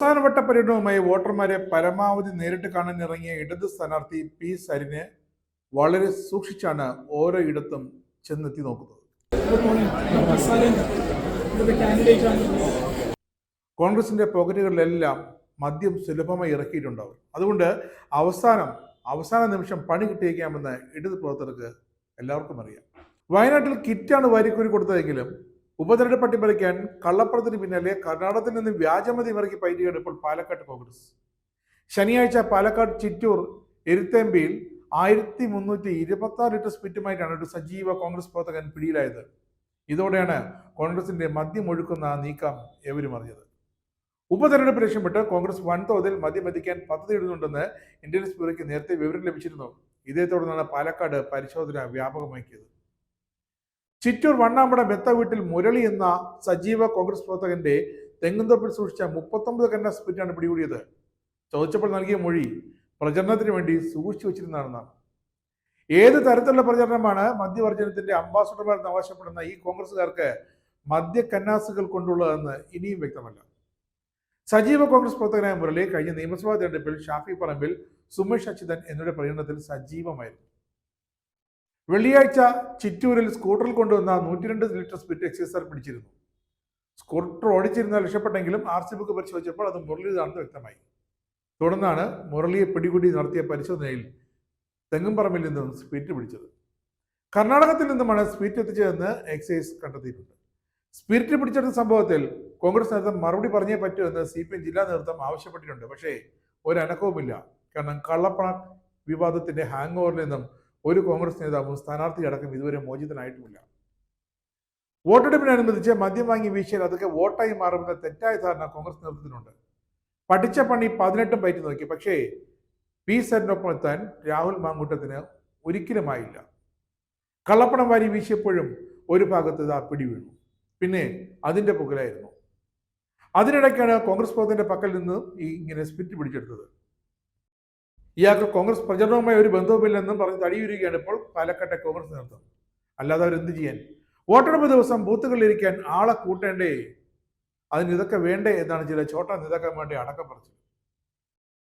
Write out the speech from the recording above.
അവസാനവട്ട പര്യടനവുമായി വോട്ടർമാരെ പരമാവധി നേരിട്ട് കാണാൻ ഇറങ്ങിയ ഇടത് സ്ഥാനാർത്ഥി പി സരിനെ വളരെ സൂക്ഷിച്ചാണ് ഓരോ ഇടത്തും ചെന്നെത്തി നോക്കുന്നത്. കോൺഗ്രസിന്റെ പോക്കറ്റുകളിലെല്ലാം മദ്യം സുലഭമായി ഇറക്കിയിട്ടുണ്ടാവും. അതുകൊണ്ട് അവസാനം അവസാന നിമിഷം പണി കിട്ടിയേക്കാമെന്ന് ഇടത് പ്രവർത്തകർക്ക് എല്ലാവർക്കും അറിയാം. വയനാട്ടിൽ കിറ്റാണ് വാരിക്കൂരി കൊടുത്തതെങ്കിലും ഉപതെരഞ്ഞെടുപ്പ് അട്ടിമറിക്കാൻ കള്ളപ്പണത്തിന് പിന്നാലെ കർണാടകത്തിൽ നിന്ന് വ്യാജമതി ഇറക്കി പൈറ്റിയാണ് ഇപ്പോൾ പാലക്കാട് കോൺഗ്രസ്. ശനിയാഴ്ച പാലക്കാട് ചിറ്റൂർ എരുത്തേമ്പിയിൽ ആയിരത്തി മുന്നൂറ്റി ഇരുപത്തി ആറ് ലിറ്റർ സ്പിറ്റുമായിട്ടാണ് ഒരു സജീവ കോൺഗ്രസ് പ്രവർത്തകൻ പിടിയിലായത്. ഇതോടെയാണ് കോൺഗ്രസിന്റെ മദ്യമൊഴുക്കുന്ന നീക്കം എവരും അറിഞ്ഞത്. ഉപതെരഞ്ഞെടുപ്പ് ലക്ഷ്യമിട്ട് കോൺഗ്രസ് വൻതോതിൽ മദ്യം എത്തിക്കാൻ പദ്ധതിയിടുന്നുണ്ടെന്ന് ഇന്റലിജൻസ് ബ്യൂറോയ്ക്ക് നേരത്തെ വിവരം ലഭിച്ചിരുന്നു. ഇതേ തുടർന്നാണ് പാലക്കാട് പരിശോധന വ്യാപകമാക്കിയത്. ചിറ്റൂർ വണ്ണാമ്പട മെത്ത വീട്ടിൽ മുരളി എന്ന സജീവ കോൺഗ്രസ് പ്രവർത്തകന്റെ തെങ്ങുന്തപ്പിൽ സൂക്ഷിച്ച മുപ്പത്തൊമ്പത് കന്ന സ്പിരിറ്റാണ് പിടികൂടിയത്. ചോദിച്ചപ്പോൾ നൽകിയ മൊഴി പ്രചരണത്തിന് വേണ്ടി സൂക്ഷിച്ചു വെച്ചിരുന്നതാണെന്നാണ്. ഏത് തരത്തിലുള്ള പ്രചരണമാണ് മദ്യവർജനത്തിന്റെ അംബാസഡർമാരെന്ന് അവകാശപ്പെടുന്ന ഈ കോൺഗ്രസുകാർക്ക് മദ്യ കന്നാസുകൾ കൊണ്ടുള്ളതെന്ന് ഇനിയും വ്യക്തമല്ല. സജീവ കോൺഗ്രസ് പ്രവർത്തകനായ മുരളി കഴിഞ്ഞ നിയമസഭാ തെരഞ്ഞെടുപ്പിൽ ഷാഫി പറമ്പിൽ സുമേഷ് അച്യുതൻ എന്നിവരുടെ പ്രചരണത്തിൽ സജീവമായിരുന്നു. വെള്ളിയാഴ്ച ചിറ്റൂരിൽ സ്കൂട്ടറിൽ കൊണ്ടുവന്ന നൂറ്റിരണ്ട് ലിറ്റർ സ്പിരിറ്റ് എക്സൈസർ പിടിച്ചിരുന്നു. സ്കൂട്ടർ ഓടിച്ചിരുന്ന രക്ഷപ്പെട്ടെങ്കിലും ആർ സി ബുക്ക് പരിശോധിച്ചപ്പോൾ അത് മുരളിതാണെന്ന് വ്യക്തമായി. തുടർന്നാണ് മുരളിയെ പിടികൂടി നടത്തിയ പരിശോധനയിൽ തെങ്ങുംപറമ്പിൽ നിന്നും സ്പിരിറ്റ് പിടിച്ചത്. കർണാടകത്തിൽ നിന്നുമാണ് സ്പിരിറ്റ് എത്തിച്ചതെന്ന് എക്സൈസ് കണ്ടെത്തിയിട്ടുണ്ട്. സ്പിരിറ്റ് പിടിച്ചെടുത്ത സംഭവത്തിൽ കോൺഗ്രസ് നേതൃത്വം മറുപടി പറഞ്ഞേ പറ്റൂ എന്ന് സി പി എം ജില്ലാ നേതൃത്വം ആവശ്യപ്പെട്ടിട്ടുണ്ട്. പക്ഷേ ഒരു അനക്കവുമില്ല കാരണം കള്ളപ്പണ വിവാദത്തിന്റെ ഹാങ് ഓവറിൽ നിന്നും ഒരു കോൺഗ്രസ് നേതാവും സ്ഥാനാർത്ഥി അടക്കം ഇതുവരെ മോചിതനായിട്ടുമില്ല. വോട്ടെടുപ്പിനനുബന്ധിച്ച് മദ്യം വാങ്ങി വീശിയാൽ അതൊക്കെ വോട്ടായി മാറുമെന്ന തെറ്റായ ധാരണ കോൺഗ്രസ് നേതൃത്വത്തിനുണ്ട് പഠിച്ച പണി പതിനെട്ടും പയറ്റി നോക്കി. പക്ഷേ പി സെറ്റിനൊപ്പം എത്താൻ രാഹുൽ മാങ്കൂട്ടത്തിന് ഒരിക്കലുമായില്ല. കള്ളപ്പണം വാരി വീശിയപ്പോഴും ഒരു ഭാഗത്ത് ഇതാ പിടി വീണു. പിന്നെ അതിന്റെ പുകലായിരുന്നു. അതിനിടയ്ക്കാണ് കോൺഗ്രസ് പ്രവർത്തകന്റെ പക്കൽ നിന്ന് ഈ ഇങ്ങനെ സ്പിറ്റ് പിടിച്ചെടുത്തത്. ഇയാൾക്ക് കോൺഗ്രസ് പ്രചരണവുമായി ഒരു ബന്ധവുമില്ലെന്നും പറഞ്ഞ് തടിയുരുകയാണ് ഇപ്പോൾ പാലക്കാട്ടെ കോൺഗ്രസ് നേതൃത്വം. അല്ലാതെ അവർ അവരെന്ത് ചെയ്യാൻ? വോട്ടെടുപ്പ് ദിവസം ബൂത്തുകളിലിരിക്കാൻ ആളെ കൂട്ടേണ്ടേ? അതിന് ഇതൊക്കെ വേണ്ടേ എന്നാണ് ചില ചോട്ട നേതാക്കന്മാരുടെ അടക്കം പറഞ്ഞത്